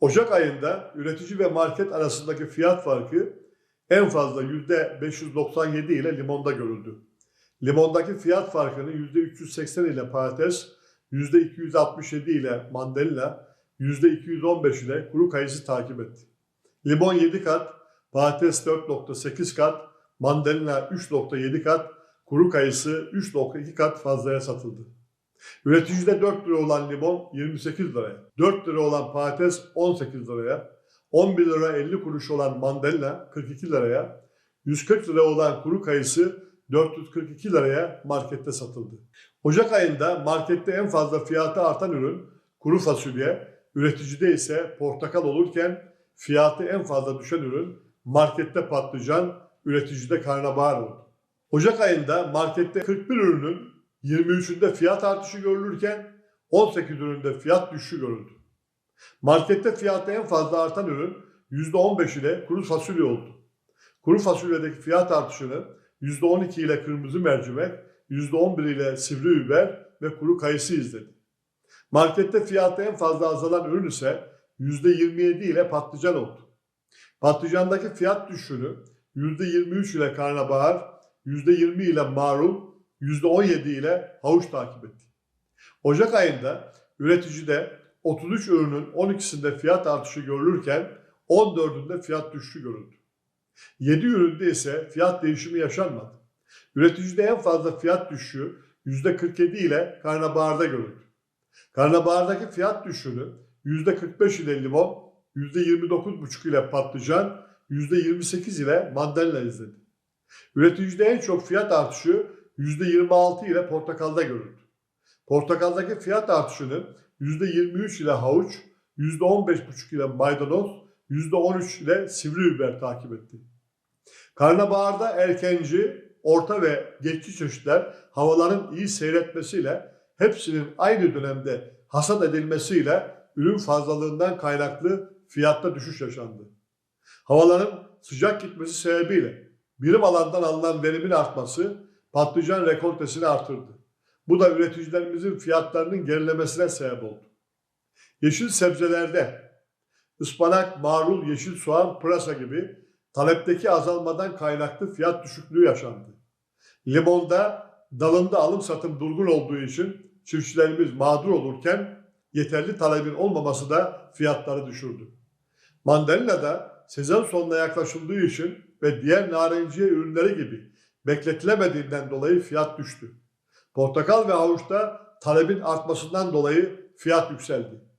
Ocak ayında üretici ve market arasındaki fiyat farkı en fazla %597 ile limonda görüldü. Limondaki fiyat farkını %380 ile patates, %267 ile mandalina, %215 ile kuru kayısı takip etti. Limon 7 kat, patates 4.8 kat, mandalina 3.7 kat, kuru kayısı 3.2 kat fazlaya satıldı. Üreticide 4 lira olan limon 28 liraya, 4 lira olan patates 18 liraya, 11 lira 50 kuruş olan mandalina 42 liraya, 140 lira olan kuru kayısı 442 liraya markette satıldı. Ocak ayında markette en fazla fiyatı artan ürün kuru fasulye, üreticide ise portakal olurken fiyatı en fazla düşen ürün markette patlıcan, üreticide karnabahar oldu. Ocak ayında markette 41 ürünün 23'ünde fiyat artışı görülürken 18 üründe fiyat düşüşü görüldü. Markette fiyatı en fazla artan ürün %15 ile kuru fasulye oldu. Kuru fasulyedeki fiyat artışını %12 ile kırmızı mercimek, %11 ile sivri biber ve kuru kayısı izledi. Markette fiyatı en fazla azalan ürün ise %27 ile patlıcan oldu. Patlıcandaki fiyat düşüşünü %23 ile karnabahar, %20 ile marul, %17 ile havuç takip etti. Ocak ayında üreticide 33 ürünün 12'sinde fiyat artışı görülürken 14'ünde fiyat düşüşü görüldü. 7 üründe ise fiyat değişimi yaşanmadı. Üreticide en fazla fiyat düşüşü %47 ile karnabaharda görüldü. Karnabahardaki fiyat düşüşünü %45 ile limon, %29,5 ile patlıcan, %28 ile mandalina izledi. Üreticide en çok fiyat artışı %26 ile portakalda görüldü. Portakaldaki fiyat artışını %23 ile havuç, %15,5 ile maydanoz, %13 ile sivri biber takip etti. Karnabaharda erkenci, orta ve geçici çeşitler havaların iyi seyretmesiyle hepsinin aynı dönemde hasat edilmesiyle ürün fazlalığından kaynaklı fiyatta düşüş yaşandı. Havaların sıcak gitmesi sebebiyle birim alandan alınan verimin artması patlıcan rekoltesini artırdı. Bu da üreticilerimizin fiyatlarının gerilemesine sebep oldu. Yeşil sebzelerde ıspanak, marul, yeşil soğan, pırasa gibi talepteki azalmadan kaynaklı fiyat düşüklüğü yaşandı. Limonda dalında alım satım durgun olduğu için çiftçilerimiz mağdur olurken yeterli talebin olmaması da fiyatları düşürdü. Mandalina'da sezon sonuna yaklaşıldığı için ve diğer narenciye ürünleri gibi bekletilemediğinden dolayı fiyat düştü. Portakal ve havuçta talebin artmasından dolayı fiyat yükseldi.